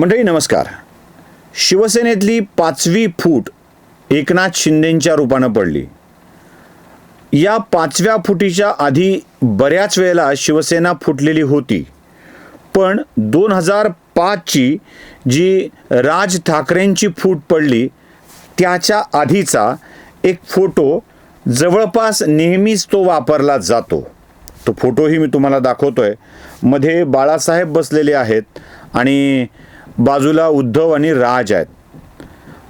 मंडळी नमस्कार. शिवसेनेतली पाचवी फूट एकनाथ शिंदेंच्या रूपानं पडली. या पाचव्या फुटीच्या आधी बऱ्याच वेळेला शिवसेना फुटलेली होती. पण दोन हजार पाचची जी राज ठाकरेंची फूट पडली त्याच्या आधीचा एक फोटो जवळपास नेहमीच तो वापरला जातो. तो फोटोही मी तुम्हाला दाखवतोय. मध्ये बाळासाहेब बसलेले आहेत आणि बाजूला उद्धव आणि राज आहेत.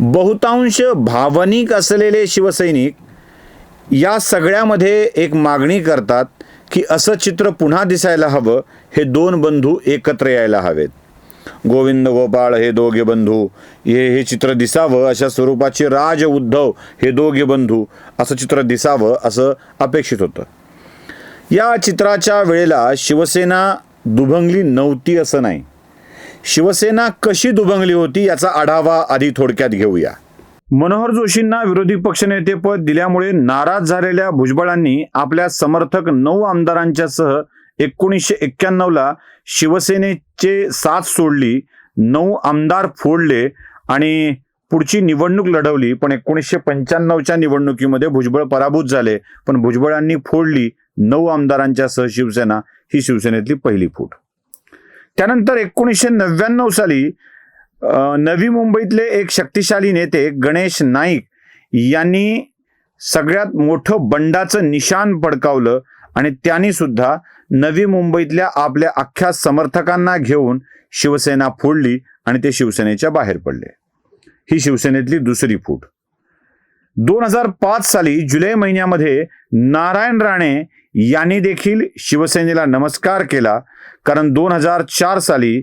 बहुतांश भावनिक असलेले शिवसैनिक या सगळ्यामध्ये एक मागणी करतात की असं चित्र पुन्हा दिसायला हवं हे दोन बंधू एकत्र यायला हवेत. गोविंद गोपाळ हे दोघे बंधू हे हे चित्र दिसावं अशा स्वरूपाचे राज उद्धव हे दोघे बंधू असं चित्र दिसावं असं अपेक्षित होतं. या चित्राच्या वेळेला शिवसेना दुभंगली नव्हती असं नाही. शिवसेना कशी दुभंगली होती याचा आढावा आधी थोडक्यात घेऊया. मनोहर जोशींना विरोधी पक्षनेतेपद दिल्यामुळे नाराज झालेल्या भुजबळांनी आपल्या समर्थक नऊ आमदारांच्या सह एकोणीसशे एक्क्याण्णवला शिवसेनेचे साथ सोडली नऊ आमदार फोडले आणि पुढची निवडणूक लढवली. पण एकोणीसशे पंच्याण्णवच्या निवडणुकीमध्ये भुजबळ पराभूत झाले. पण भुजबळांनी फोडली नऊ आमदारांच्या सह शिवसेना. ही शिवसेनेतली पहिली फूट. त्यानंतर एकोणीसशे नव्याण्णव साली नवी मुंबईतले एक शक्तिशाली नेते गणेश नाईक यांनी सगळ्यात मोठं बंडाचं निशान पडकावलं आणि त्यांनी सुद्धा नवी मुंबईतल्या आपल्या अख्ख्या समर्थकांना घेऊन शिवसेना फोडली आणि ते शिवसेनेच्या बाहेर पडले. ही शिवसेनेतली दुसरी फूट. दोन हजार पाच साली जुलै महिन्यामध्ये नारायण राणे यांनी देखील शिवसेनेला नमस्कार केला. कारण दोन हजार चार साली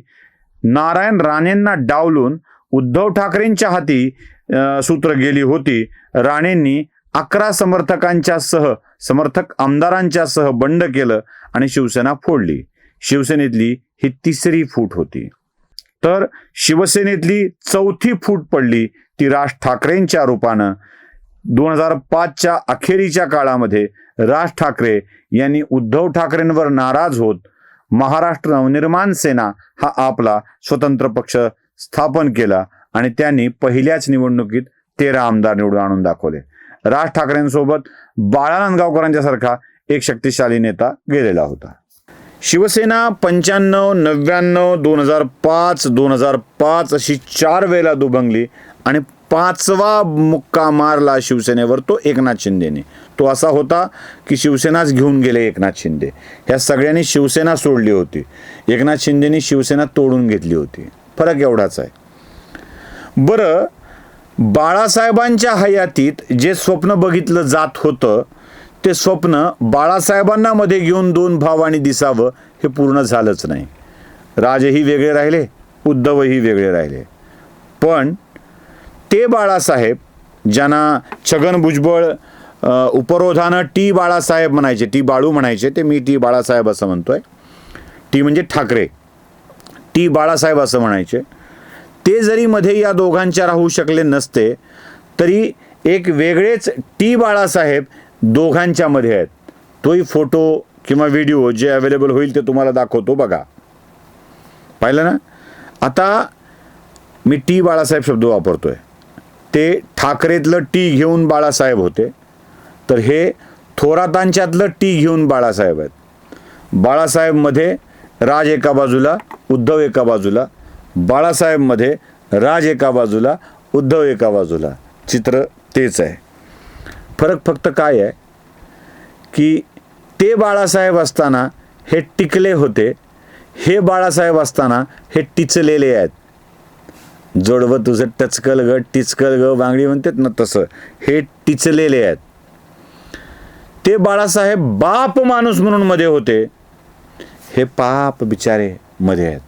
नारायण राणेंना डावलून उद्धव ठाकरेंच्या हाती सूत्र गेली होती. राणेंनी अकरा समर्थकांच्या सह समर्थक आमदारांच्या सह बंड केलं आणि शिवसेना फोडली. शिवसेनेतली ही तिसरी फूट होती. तर शिवसेनेतली चौथी फूट पडली ती राज ठाकरेंच्या रूपानं. दोन हजार पाचच्या अखेरीच्या काळामध्ये राज ठाकरे यांनी उद्धव ठाकरेंवर नाराज होत महाराष्ट्र नवनिर्माण सेना हा आपला स्वतंत्र पक्ष स्थापन केला आणि त्यांनी पहिल्याच निवडणुकीत तेरा आमदार निवडून आणून दाखवले. राज ठाकरेंसोबत बाळा नांदगावकरांच्या सारखा एक शक्तिशाली नेता गेलेला होता. शिवसेना पंच्याण्णव नव्याण्णव दोन हजार पाच दोन हजार पाच अशी चार वेळेला दुभंगली आणि पाचवा मुक्का मारला शिवसेनेवर तो एकनाथ शिंदेने. तो असा होता की शिवसेनाच घेऊन गेले एकनाथ शिंदे. ह्या सगळ्यांनी शिवसेना सोडली होती. एकनाथ शिंदेनी शिवसेना तोडून घेतली होती. फरक एवढाच आहे. बरं बाळासाहेबांच्या हयातीत जे स्वप्न बघितलं जात होतं ते स्वप्न बाळासाहेबांना मध्ये घेऊन दोन भावांनी दिसावं हे पूर्ण झालंच नाही. राजही वेगळे राहिले उद्धवही वेगळे राहिले. पण ते बाळासाहेब ज्यांना छगन भुजबळ उपरोधानं टी बाळासाहेब म्हणायचे टी बाळू म्हणायचे ते मी टी बाळासाहेब असं म्हणतोय. टी म्हणजे ठाकरे. टी बाळासाहेब असं म्हणायचे. ते जरी मध्ये या दोघांच्या राहू शकले नसते तरी एक वेगळेच टी बाळासाहेब दोघांच्या मध्ये आहेत. तोही फोटो किंवा व्हिडिओ जे अवेलेबल होईल ते तुम्हाला दाखवतो बघा. पाहिलं ना? आता मी टी बाळासाहेब शब्द वापरतोय. ते ठाकरेतलं टी घेऊन बाळासाहेब होते. तर हे थोरातांच्यातलं टी घेऊन बाळासाहेब आहेत. बाळासाहेबमध्ये राज एका बाजूला उद्धव एका बाजूला बाळासाहेबमध्ये राज एका बाजूला उद्धव एका बाजूला. चित्र तेच आहे. फरक फक्त काय आहे? की ते बाळासाहेब असताना हे टिकले होते हे बाळासाहेब असताना हे टिचलेले आहेत. जोडवं तुझं टचकल ग टिचकल ग वांगडी म्हणतात ना तसं. हे टिचलेले आहेत. ते बाळासाहेब बाप माणूस म्हणून मध्ये होते. हे पाप बिचारे मध्ये आहेत.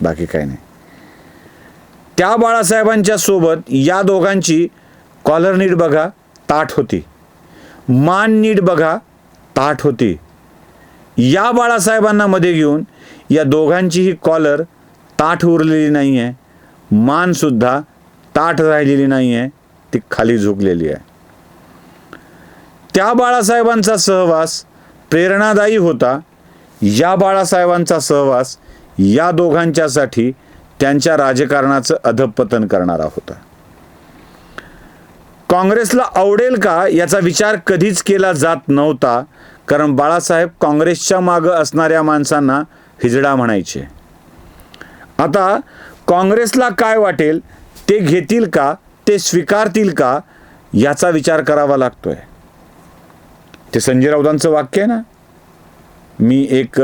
बाकी काय नाही. त्या बाळासाहेबांच्या सोबत या दोघांची कॉलर नीट बघा ताठ होती. मान नीट बघा ताठ होती. या बाळासाहेबांना मध्ये घेऊन या दोघांचीही कॉलर ताठ उरलेली नाही आहे मानसुद्धा ताठ राहिलेली नाही आहे ती खाली झुकलेली आहे. त्या बाळासाहेबांचा सहवास प्रेरणादायी होता. या बाळासाहेबांचा सहवास या दोघांच्यासाठी त्यांच्या राजकारणाचं अधपतन करणारा होता. काँग्रेसला आवडेल का याचा विचार कधीच केला जात नव्हता कारण बाळासाहेब काँग्रेसच्या मागं असणाऱ्या माणसांना हिजडा म्हणायचे. आता काँग्रेसला काय वाटेल ते घेतील का ते स्वीकारतील का याचा विचार करावा लागतोय. ते संजय राऊतांचं वाक्य आहे ना? मी एक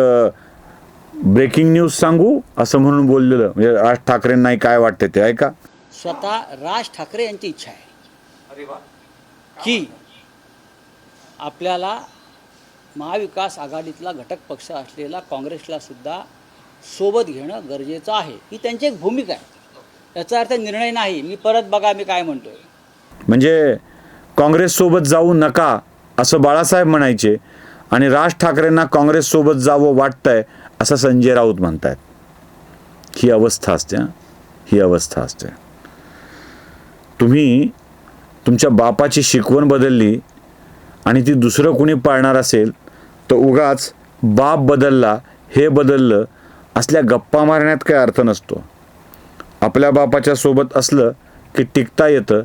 ब्रेकिंग न्यूज सांगू असं म्हणून बोललेलं. म्हणजे राज ठाकरेंनाही काय वाटते ते ऐका. स्वतः राज ठाकरे यांची इच्छा आहे. की आपल्याला महाविकास आघाडीतला घटक पक्ष असलेला काँग्रेसला सुद्धा सोबत घेणं गरजेचं आहे. ही त्यांची एक भूमिका आहे. याचा अर्थ निर्णय नाही. मी परत बघा मी काय म्हणतोय. म्हणजे काँग्रेससोबत जाऊ नका असं बाळासाहेब म्हणायचे आणि राज ठाकरेंना काँग्रेससोबत जावं वाटतंय असं संजय राऊत म्हणतायत. ही अवस्था असते ही अवस्था असते. तुम्ही तुमच्या बापाची शिकवण बदलली आणि ती दुसरं कुणी पाळणार असेल तर उगाच बाप बदलला हे बदललं असल्या गप्पा मारण्यात काय अर्थ नसतो. आपल्या बापाच्या सोबत असलं की टिकता येतं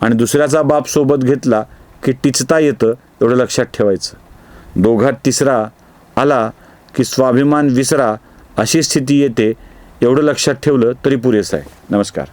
आणि दुसऱ्याचा बाप सोबत घेतला की टिचता येतं एवढं लक्षात ठेवायचं. दोघात तिसरा आला की स्वाभिमान विसरा अशी स्थिती येते एवढं लक्षात ठेवलं तरी पुरेसं आहे. नमस्कार.